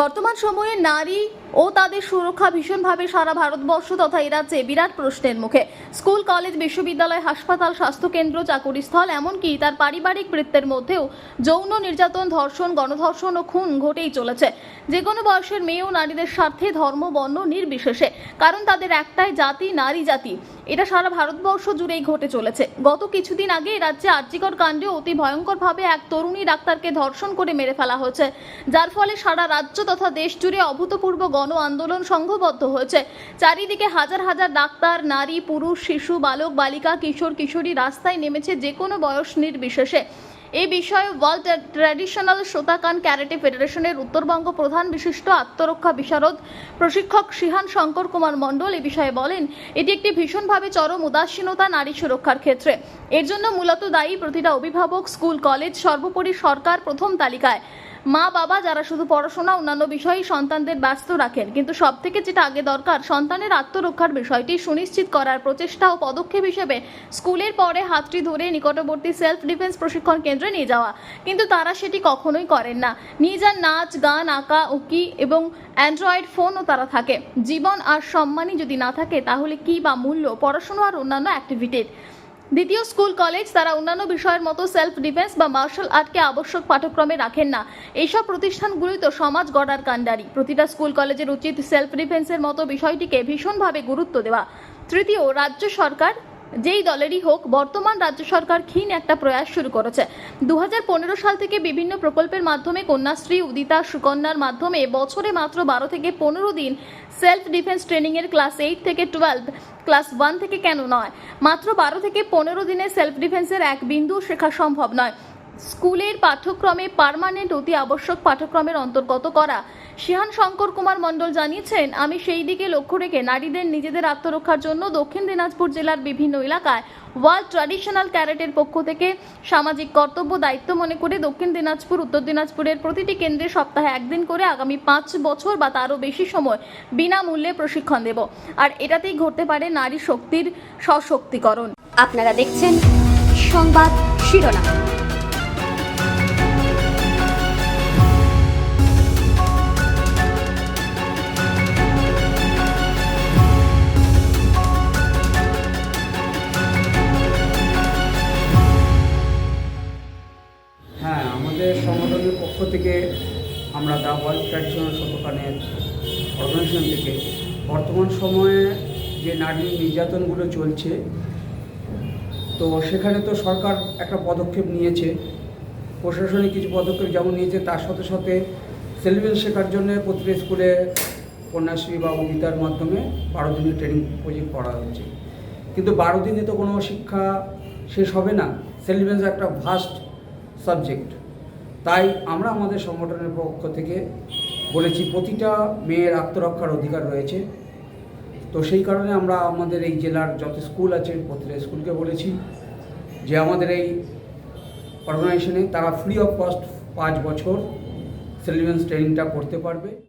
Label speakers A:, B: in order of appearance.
A: বর্তমান সময়ে নারী ও তাদের সুরক্ষা ভীষণভাবে সারা ভারতবর্ষ তথা এ রাজ্যে বিরাট প্রশ্নের মুখে। স্কুল, কলেজ, বিশ্ববিদ্যালয়, হাসপাতাল, স্বাস্থ্যকেন্দ্র, চাকুরিস্থল, এমনকি তার পারিবারিক বৃত্তের মধ্যেও যৌন নির্যাতন, ধর্ষণ, গণধর্ষণ ও খুন ঘটেই চলেছে। যে কোনো বয়সের মেয়ে ও নারীদের স্বার্থে ধর্ম, বর্ণ নির্বিশেষে, কারণ তাদের একটাই জাতি, নারী জাতি। এটা সারা ভারতবর্ষ জুড়েই ঘটে চলেছে। গত কিছুদিন আগে রাজ্যে আর্যিকর কাণ্ডে অতি ভয়ঙ্করভাবে এক তরুণী ডাক্তারকে ধর্ষণ করে মেরে ফেলা হয়েছে। যার ফলে সারা রাজ্য তথা দেশ জুড়ে অভূতপূর্ব গণ আন্দোলন সংঘবদ্ধ হয়েছে। চারিদিকে হাজার হাজার ডাক্তার, নারী, পুরুষ, শিশু, বালক, বালিকা, কিশোর, কিশোরী রাস্তায় নেমেছে যে কোনো বয়স নির্বিশেষে। এই বিষয়ে ওয়ার্ল্ড ট্র্যাডিশনাল সোতাকান ক্যারেটে ফেডারেশনের উত্তরবঙ্গ প্রধান বিশিষ্ট আত্মরক্ষা বিশারদ প্রশিক্ষক শিহান শঙ্কর কুমার মণ্ডল এ বিষয়ে বলেন, এটি একটি ভীষণভাবে চরম উদাসীনতা নারী সুরক্ষার ক্ষেত্রে। এর জন্য মূলত দায়ী প্রতিটা অভিভাবক, স্কুল, কলেজ, সর্বোপরি সরকার প্রথম তালিকায়। মা বাবা যারা শুধু পড়াশোনা, অন্যান্য বিষয়েই সন্তানদের ব্যস্ত রাখেন, কিন্তু সব থেকে যেটা আগে দরকার, সন্তানের আত্মরক্ষার বিষয়টি সুনিশ্চিত করার প্রচেষ্টা ও পদক্ষেপ হিসেবে স্কুলের পরে হাতটি ধরে নিকটবর্তী সেলফ ডিফেন্স প্রশিক্ষণ কেন্দ্রে নিয়ে যাওয়া। কিন্তু তারা সেটি কখনোই করেন না। যান নাচ, গান, আঁকা, উকি এবং অ্যান্ড্রয়েড ফোনও তারা থাকে। জীবন আর সম্মানই যদি না থাকে, তাহলে কি বা মূল্য, পড়াশোনা আর অন্যান্য অ্যাক্টিভিটির? দ্বিতীয় স্কুল, কলেজ তারা অন্যান্য বিষয়ের মতো সেলফ ডিফেন্স বা মার্শাল আর্টকে আবশ্যক পাঠ্যক্রমে রাখেন না। এইসব প্রতিষ্ঠানগুলি তো সমাজ গড়ার কাণ্ডারি। প্রতিটা স্কুল, কলেজের উচিত সেলফ ডিফেন্সের মতো বিষয়টিকে ভীষণভাবে গুরুত্ব দেওয়া। তৃতীয়, রাজ্য সরকার যেই দলেরই হোক, বর্তমান রাজ্য সরকার ক্ষীণ একটা প্রয়াস শুরু করেছে। দু হাজার পনেরো সাল থেকে বিভিন্ন প্রকল্পের মাধ্যমে কন্যাশ্রী, উদিতা, সুকন্যার মাধ্যমে বছরে মাত্র বারো থেকে পনেরো দিন সেলফ ডিফেন্স ট্রেনিংয়ের ক্লাস এইট থেকে টুয়েলভ ক্লাস ওয়ান থেকে কেন নয়? মাত্র বারো থেকে পনেরো দিনে সেলফ ডিফেন্সের এক বিন্দু শেখা সম্ভব নয়। স্কুলের পাঠ্যক্রমে পার্মানেন্ট অতি আবশ্যক পাঠ্যক্রমের অন্তর্গত করা। শিহান শঙ্কর কুমার মণ্ডল জানিয়েছেন, আমি সেই দিকে লক্ষ্য রেখে নারীদের নিজেদের আত্মরক্ষার জন্য দক্ষিণ দিনাজপুর জেলার বিভিন্ন এলাকায় ওয়ার্ল্ড ট্র্যাডিশনাল ক্যারেটের পক্ষ থেকে সামাজিক কর্তব্য দায়িত্ব মনে করে দক্ষিণ দিনাজপুর, উত্তর দিনাজপুরের প্রতিটি কেন্দ্রে সপ্তাহে একদিন করে আগামী পাঁচ বছর বা তারও বেশি সময় বিনামূল্যে প্রশিক্ষণ দেব। আর এটাতেই ঘটতে পারে নারী শক্তির সশক্তিকরণ।
B: আপনারা দেখছেন সংবাদ শিরোনাম।
C: আমরা দ্য ওয়ার্ল্ড ট্র্যাডিশনাল শতকানের অর্গানাইজেশন থেকে, বর্তমান সময়ে যে নারী নির্যাতনগুলো চলছে, তো সেখানে তো সরকার একটা পদক্ষেপ নিয়েছে। প্রশাসনিক কিছু পদক্ষেপ যেমন নিয়েছে, তার সাথে সাথে সেলিব্রেন শেখার জন্য প্রতিটা স্কুলে কন্যাশ্রী বা অমিতার মাধ্যমে বারো দিনের ট্রেনিং প্রজেক্ট করা হচ্ছে। কিন্তু বারো দিনে তো কোনো শিক্ষা শেষ হবে না। সেলিব্রেন্স একটা ভাস্ট সাবজেক্ট তাই আমরা আমাদের সংগঠনের পক্ষ থেকে বলেছি, প্রতিটা মেয়ের আত্মরক্ষার অধিকার রয়েছে। তো সেই কারণে আমরা আমাদের এই জেলার যত স্কুল আছে, প্রতিটা স্কুলকে বলেছি যে আমাদের এই অর্গানাইজেশনে তারা ফ্রি অফ কস্ট পাঁচ বছর সেলিব্রেন্স ট্রেনিংটা করতে পারবে।